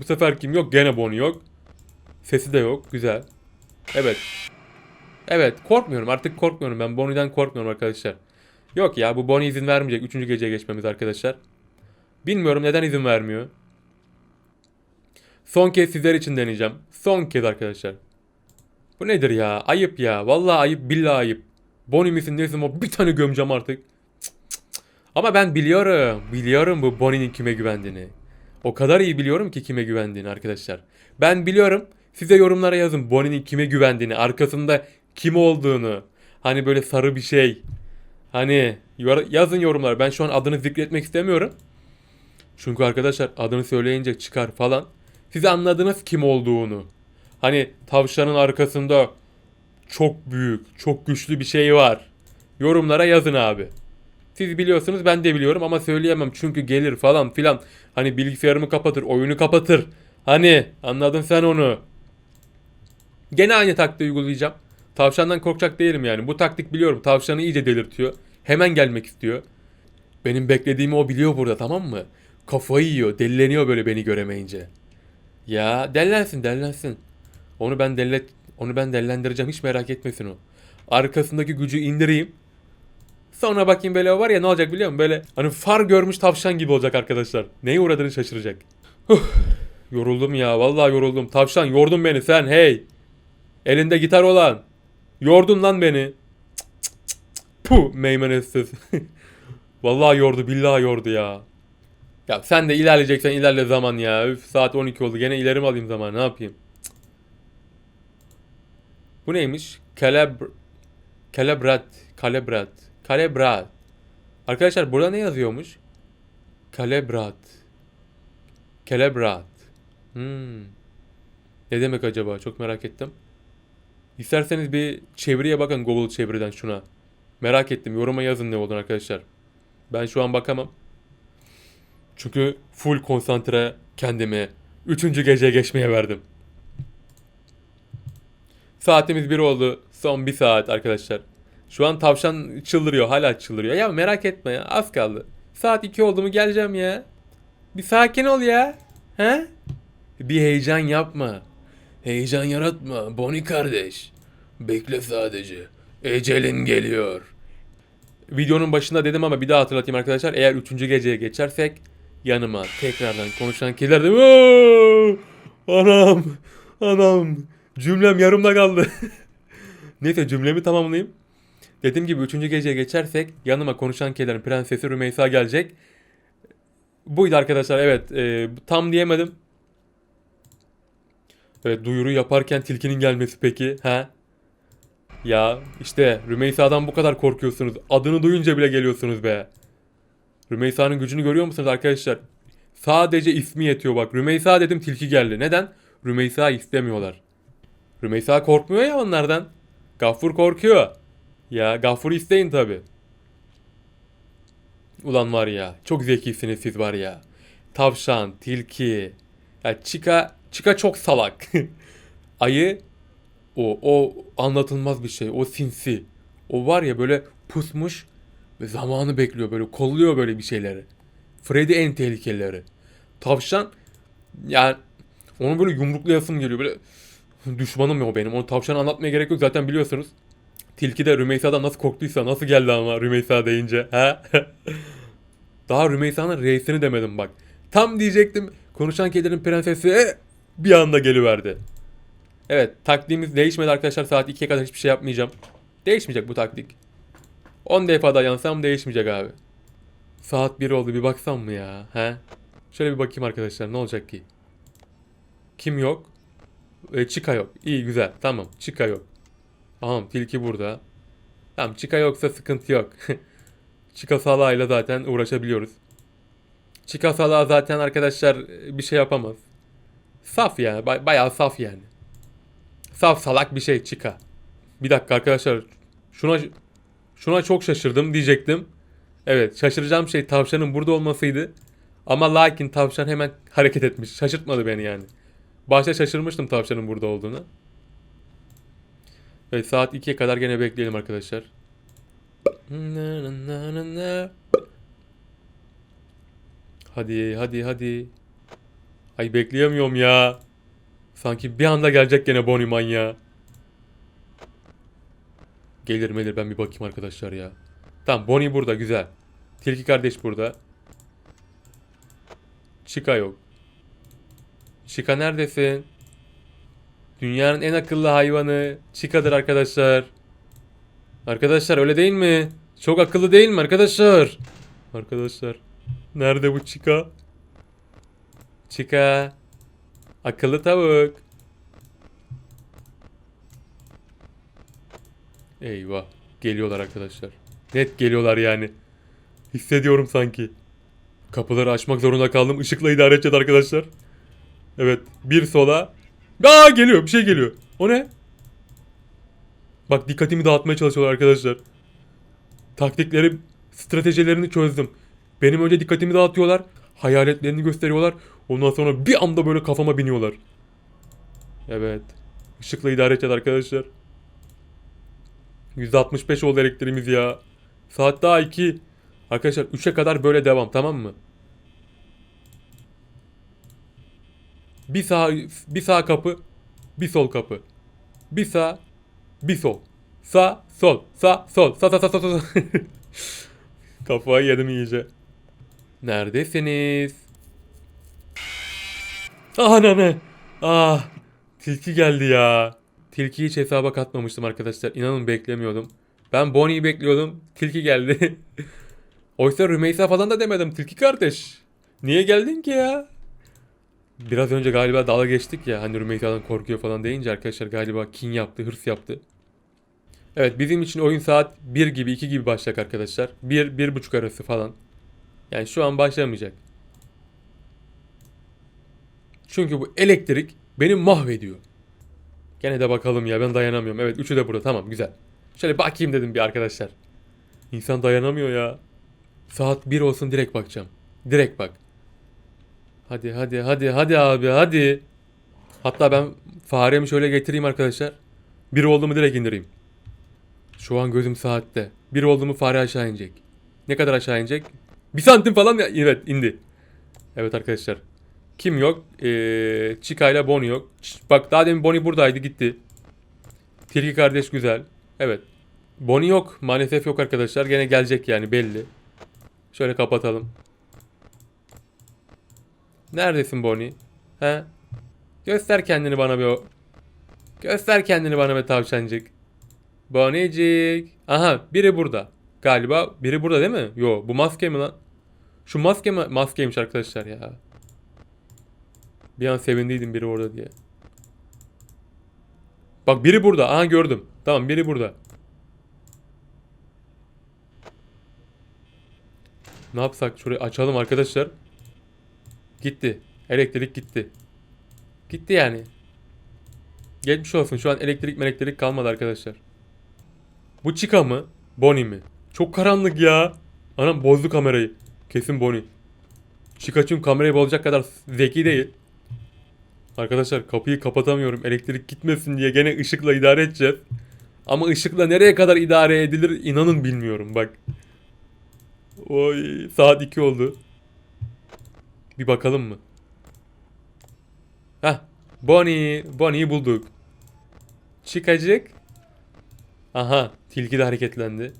Bu sefer kim yok? Gene Bonnie yok. Sesi de yok. Güzel. Evet. Evet korkmuyorum artık korkmuyorum ben Bonnie'den korkmuyorum arkadaşlar. Yok ya bu Bonnie izin vermeyecek. Üçüncü geceye geçmemiz arkadaşlar. Bilmiyorum neden izin vermiyor. Son kez sizler için deneyeceğim. Son kez arkadaşlar. Bu nedir ya? Ayıp ya. Vallahi ayıp billahi ayıp. Bonnie misin nesin o bir tane gömeceğim artık. Cık, cık, cık. Ama ben biliyorum. Biliyorum bu Bonnie'nin kime güvendiğini. O kadar iyi biliyorum ki kime güvendiğini arkadaşlar. Ben biliyorum. Size yorumlara yazın Bonnie'nin kime güvendiğini, arkasında kim olduğunu. Hani böyle sarı bir şey. Hani yazın yorumlar. Ben şu an adını zikretmek istemiyorum. Çünkü arkadaşlar adını söyleyince çıkar falan. Siz anladınız kim olduğunu. Hani tavşanın arkasında çok büyük, çok güçlü bir şey var. Yorumlara yazın abi. Siz biliyorsunuz ben de biliyorum ama söyleyemem çünkü gelir falan filan. Hani bilgisayarımı kapatır, oyunu kapatır. Hani anladın sen onu. Gene aynı taktiği uygulayacağım. Tavşandan korkacak değilim yani. Bu taktik biliyorum. Tavşanı iyice delirtiyor. Hemen gelmek istiyor. Benim beklediğimi o biliyor burada tamam mı? Kafayı yiyor, delleniyor böyle beni göremeyince. Ya dellensin, dellensin. Onu ben dellet onu ben dellendireceğim hiç merak etmesin o. Arkasındaki gücü indireyim. Sonra bakayım böyle var ya ne olacak biliyor musun? Böyle hani far görmüş tavşan gibi olacak arkadaşlar. Neye uğradığını şaşıracak. Huh, yoruldum ya vallahi yoruldum. Tavşan yordun beni sen hey. Elinde gitar olan. Yordun lan beni. Puh meymenetsiz. vallahi yordu billahi yordu ya. Ya sen de ilerleyeceksen ilerle zaman ya. Üf, saat 12 oldu. Gene ileri mi alayım zaman? Ne yapayım? Bu neymiş? Calab Calabrat. Calabrat. Calabrat. Arkadaşlar burada ne yazıyormuş? Calabrat. Calabrat. Hmm. Ne demek acaba? Çok merak ettim. İsterseniz bir çeviriye bakın Google çeviriden şuna. Merak ettim. Yoruma yazın ne olduğunu arkadaşlar. Ben şu an bakamam. Çünkü full konsantre kendimi üçüncü geceye geçmeye verdim. Saatimiz bir oldu. Son bir saat arkadaşlar. Şu an tavşan çıldırıyor. Hala çıldırıyor. Ya merak etme ya. Az kaldı. Saat 2 oldu mu geleceğim ya. Bir sakin ol ya. He? Bir heyecan yapma. Heyecan yaratma Bonnie kardeş. Bekle sadece. Ecelin geliyor. Videonun başında dedim ama bir daha hatırlatayım arkadaşlar. Eğer 3. geceye geçersek yanıma tekrardan konuşan kişiler de "Oo! Anam! Anam! Cümlem yarımda kaldı. Neyse cümlemi tamamlayayım. Dediğim gibi 3. geceye geçersek yanıma konuşan kedilerin prensesi Rümeysa gelecek. Buydu arkadaşlar evet e, tam diyemedim. Evet duyuru yaparken tilkinin gelmesi peki ha? Ya işte Rümeysa'dan bu kadar korkuyorsunuz. Adını duyunca bile geliyorsunuz be. Rümeysa'nın gücünü görüyor musunuz arkadaşlar? Sadece ismi yetiyor bak. Rümeysa dedim tilki geldi. Neden? Rümeysa istemiyorlar. Rümeysa korkmuyor ya onlardan. Gaffur korkuyor. Ya Gaffur'u isteyin tabi. Ulan var ya çok zekisiniz siz var ya. Tavşan, tilki. Ya Chica, Chica çok salak. Ayı o, o anlatılmaz bir şey. O sinsi. O var ya böyle pusmuş ve zamanı bekliyor böyle kolluyor böyle bir şeyleri. Freddy en tehlikelileri. Tavşan yani onu böyle yumruklayasım geliyor böyle düşmanım ya o benim. Onu tavşan anlatmaya gerek yok zaten biliyorsunuz. Tilki de Rümeysa'dan nasıl korktuysa nasıl geldi ama Rümeysa deyince. Ha? Daha Rümeysa'nın reisini demedim bak. Tam diyecektim konuşan kedilerin prensesi e, bir anda geliverdi. Evet taktiğimiz değişmedi arkadaşlar. Saat 2'ye kadar hiçbir şey yapmayacağım. Değişmeyecek bu taktik. 10 defa da yansam değişmeyecek abi. Saat 1 oldu bir baksam mı ya? He? Şöyle bir bakayım arkadaşlar ne olacak ki? Kim yok? E, Chica yok. İyi güzel tamam Chica yok. Tamam tilki burada. Tamam Chica yoksa sıkıntı yok. Chica salağıyla zaten uğraşabiliyoruz. Chica salağı zaten arkadaşlar e, bir şey yapamaz. Saf yani bay- bayağı saf yani. Saf salak bir şey Chica. Bir dakika arkadaşlar. Şuna şuna çok şaşırdım diyecektim. Evet şaşıracağım şey tavşanın burada olmasıydı. Ama lakin tavşan hemen hareket etmiş. Şaşırtmadı beni yani. Başta şaşırmıştım tavşanın burada olduğunu. Evet saat 2'ye kadar gene bekleyelim arkadaşlar. Hadi hadi hadi. Ay bekleyemiyorum ya. Sanki bir anda gelecek gene Bonnie manyağı. Gelir melir ben bir bakayım arkadaşlar ya. Tamam Bonnie burada güzel. Tilki kardeş burada. Chica yok. Chica neredesin? Dünyanın en akıllı hayvanı Chica'dır arkadaşlar. Arkadaşlar öyle değil mi? Çok akıllı değil mi arkadaşlar? Arkadaşlar. Nerede bu Chica? Chica. Akıllı tavuk. Eyvah. Geliyorlar arkadaşlar. Net geliyorlar yani. Hissediyorum sanki. Kapıları açmak zorunda kaldım. Işıkla idare edeceğiz arkadaşlar. Evet. Bir sola. Aa geliyor. Bir şey geliyor. O ne? Bak dikkatimi dağıtmaya çalışıyorlar arkadaşlar. Taktikleri, stratejilerini çözdüm. Benim önce dikkatimi dağıtıyorlar. Hayaletlerini gösteriyorlar. Ondan sonra bir anda böyle kafama biniyorlar. Evet. Işıkla idare edeceğiz arkadaşlar. %65 oldu elektriğimiz ya. Saat daha 2. Arkadaşlar 3'e kadar böyle devam tamam mı? Bir sağ bir sağ kapı, bir sol kapı. Bir sağ, bir sol. Sağ, sol, sağ, sol. Sağ, sağ, sağ, sağ, sağ. Kafayı yedim iyice. Neredesiniz? Ah ne? Ah. Tilki geldi ya. Tilkiyi hiç hesaba katmamıştım arkadaşlar. İnanın beklemiyordum. Ben Bonnie'yi bekliyordum. Tilki geldi. Oysa Rümeysa falan da demedim. Tilki kardeş. Niye geldin ki ya? Biraz önce galiba dalga geçtik ya. Hani Rümeysa'dan korkuyor falan deyince arkadaşlar galiba kin yaptı, hırs yaptı. Evet bizim için oyun saat 1 gibi 2 gibi başlayacak arkadaşlar. 1 1.30 arası falan. Yani şu an başlamayacak. Çünkü bu elektrik beni mahvediyor. Gene de bakalım ya ben dayanamıyorum. Evet üçü de burada tamam güzel. Şöyle bakayım dedim bir arkadaşlar. İnsan dayanamıyor ya. Saat 1 olsun direkt bakacağım. Direkt bak. Hadi hadi hadi hadi abi hadi. Hatta ben faremi şöyle getireyim arkadaşlar. Bir oldu mu direkt indireyim. Şu an gözüm saatte. Bir oldu mu fare aşağı inecek. Ne kadar aşağı inecek? Bir santim falan ya. Evet indi. Evet arkadaşlar. Kim yok? Ee, Chica ile Bonnie yok. Bak daha demin Bonnie buradaydı gitti. Tilki kardeş güzel. Evet. Bonnie yok. Maalesef yok arkadaşlar. Gene gelecek yani belli. Şöyle kapatalım. Neredesin Bonnie? He? Göster kendini bana bir o. Göster kendini bana be tavşancık. Bonnicik. Aha biri burada. Galiba biri burada değil mi? Yo bu maske mi lan? Şu maske mi? Maskeymiş arkadaşlar ya. Bir an sevindiydim biri orada diye. Bak biri burada. Aha gördüm. Tamam biri burada. Ne yapsak? Şurayı açalım arkadaşlar. Gitti. Elektrik gitti. Gitti yani. Geçmiş olsun. Şu an elektrik elektrik kalmadı arkadaşlar. Bu Chica mı? Bonnie mi? Çok karanlık ya. Anam bozdu kamerayı. Kesin Bonnie. Chica çünkü kamerayı bozacak kadar zeki değil. Arkadaşlar kapıyı kapatamıyorum. Elektrik gitmesin diye gene ışıkla idare edeceğiz. Ama ışıkla nereye kadar idare edilir inanın bilmiyorum bak. Oy saat 2 oldu. Bir bakalım mı? Hah. Bonnie. Bonnie'yi bulduk. Çıkacık. Aha. Tilki de hareketlendi.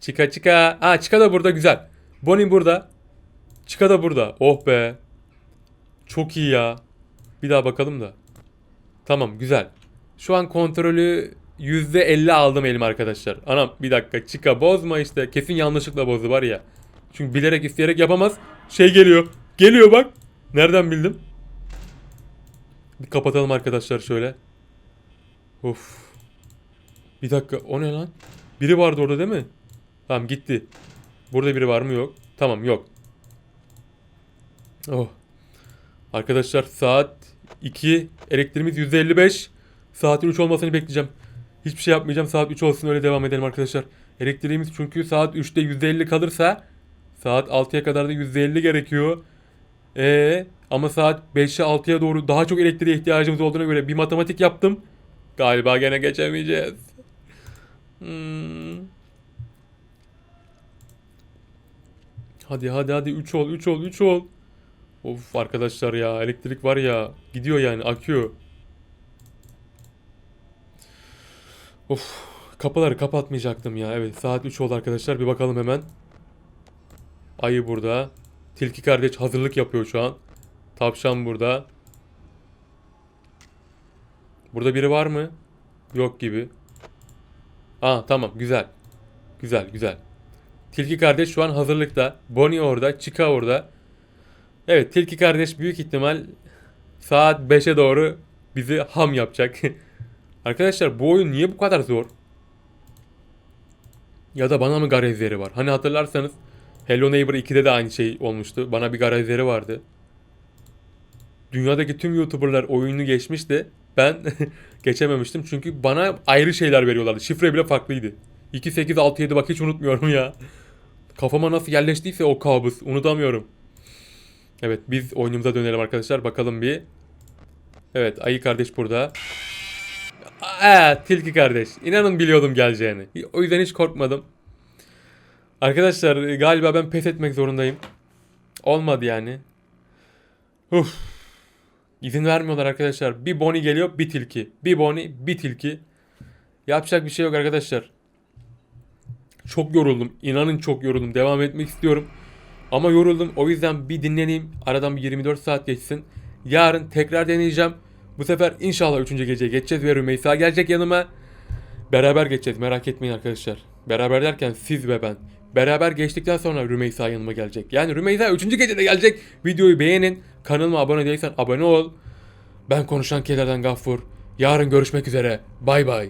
Çıka çıka. Aa çıka da burada güzel. Bonnie burada. Çıka da burada. Oh be. Çok iyi ya. Bir daha bakalım da. Tamam güzel. Şu an kontrolü %50 aldım elim arkadaşlar. Anam bir dakika çıka bozma işte. Kesin yanlışlıkla bozdu var ya. Çünkü bilerek isteyerek yapamaz. Şey geliyor. Geliyor bak. Nereden bildim? Bir kapatalım arkadaşlar şöyle. Of. Bir dakika o ne lan? Biri vardı orada değil mi? Tamam gitti. Burada biri var mı yok. Tamam yok. Oh. Arkadaşlar saat 2. Elektriğimiz %55. Saatin 3 olmasını bekleyeceğim. Hiçbir şey yapmayacağım. Saat 3 olsun öyle devam edelim arkadaşlar. Elektriğimiz çünkü saat 3'te %50 kalırsa saat 6'ya kadar da %50 gerekiyor. Ee, ama saat 5'e 6'ya doğru daha çok elektriğe ihtiyacımız olduğuna göre bir matematik yaptım. Galiba gene geçemeyeceğiz. Hmm. Hadi hadi hadi 3 ol 3 ol 3 ol. Of arkadaşlar ya elektrik var ya gidiyor yani akıyor. Of kapıları kapatmayacaktım ya. Evet saat 3 oldu arkadaşlar bir bakalım hemen. Ayı burada. Tilki kardeş hazırlık yapıyor şu an. Tavşan burada. Burada biri var mı? Yok gibi. Aa tamam güzel. Güzel güzel. Tilki kardeş şu an hazırlıkta. Bonnie orada, Chica orada. Evet Tilki kardeş büyük ihtimal saat 5'e doğru bizi ham yapacak. Arkadaşlar bu oyun niye bu kadar zor? Ya da bana mı garezleri var? Hani hatırlarsanız Hello Neighbor 2'de de aynı şey olmuştu. Bana bir garezleri vardı. Dünyadaki tüm YouTuber'lar oyunu geçmişti. Ben geçememiştim çünkü bana ayrı şeyler veriyorlardı. Şifre bile farklıydı. 2867 bak hiç unutmuyorum ya. Kafama nasıl yerleştiyse o kabus unutamıyorum. Evet biz oyunumuza dönelim arkadaşlar bakalım bir. Evet ayı kardeş burada. Aa, tilki kardeş. İnanın biliyordum geleceğini. O yüzden hiç korkmadım. Arkadaşlar galiba ben pes etmek zorundayım. Olmadı yani. Uf. İzin vermiyorlar arkadaşlar. Bir Bonnie geliyor bir tilki. Bir Bonnie bir tilki. Yapacak bir şey yok arkadaşlar. Çok yoruldum. İnanın çok yoruldum. Devam etmek istiyorum. Ama yoruldum. O yüzden bir dinleneyim. Aradan bir 24 saat geçsin. Yarın tekrar deneyeceğim. Bu sefer inşallah 3. geceye geçeceğiz ve Rümeysa gelecek yanıma. Beraber geçeceğiz merak etmeyin arkadaşlar. Beraber derken siz ve ben. Beraber geçtikten sonra Rümeysa yanıma gelecek. Yani Rümeysa 3. gecede gelecek. Videoyu beğenin. Kanalıma abone değilsen abone ol. Ben konuşan kederden Gaffur. Yarın görüşmek üzere. Bay bay.